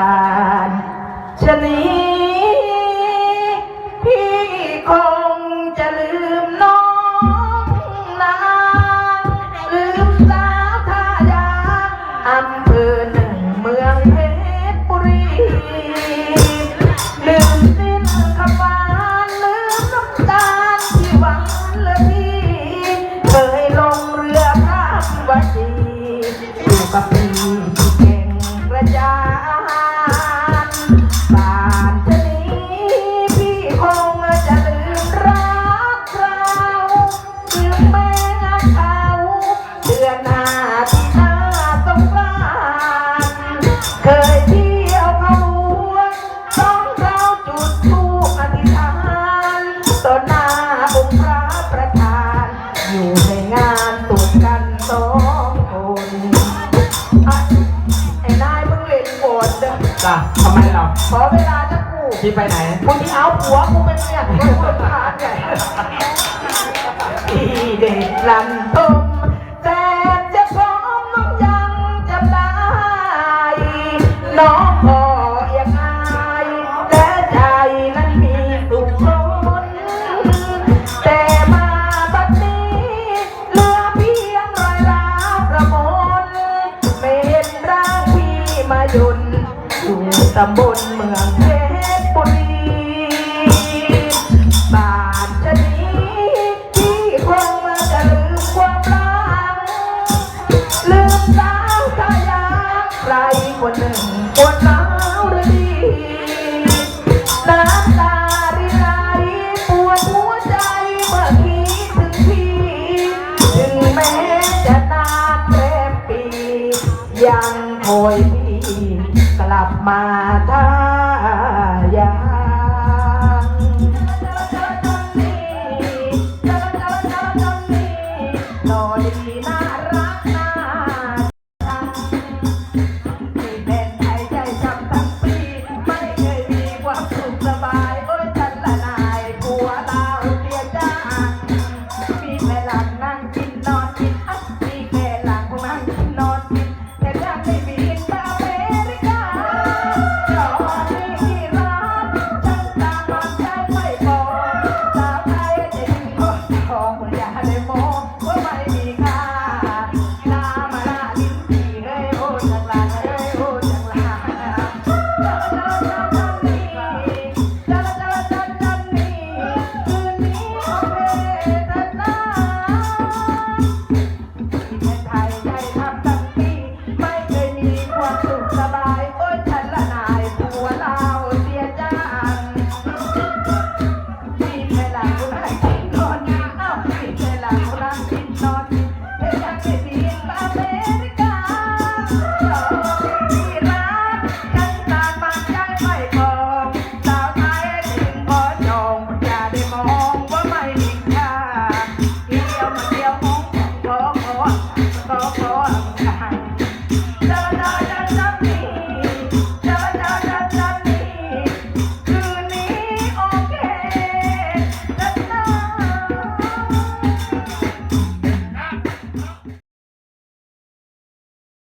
านชะนีพี่คงจะลืมน้องนางลืมสาวทายาอำเภอหนึ่งเมืองเพชรบุรีลืมสิ้นคำหวานลืมน้ำตาลที่หวานละพี่เคยลงเรือข้ามวัดดีอยู่กับพี่ ดือนหน้าที่หน้าสงกรานต์เคยเที่ยวเขาหลวงต้องเราจุดธูปอธิษฐานต่อหน้าองค์พระประธาน อยู่ในงานตุดกันสองคนอะไอ้นายมึงเล่นโกรธเด้อจ้ะทำไมเราขอเวลาจะกูพี่ไปไหนกูที่เอาผัวกูเป็นเมียกูเป็นคนทหารใหญ่ที่เด็กลันทมแอยู่ตำบลเมืองเพชรบุรีบานจะนี้ที่คงจะลืมความรักลืมสาวทายาใครคนหนึ่งปวดร้าวหรือดีน้ำตาริไหลปวดหัวใจเมื่อคิดถึงพี่ถึงแม้จะนานแรมปียังคอย กลับมาท่ายา Gracias.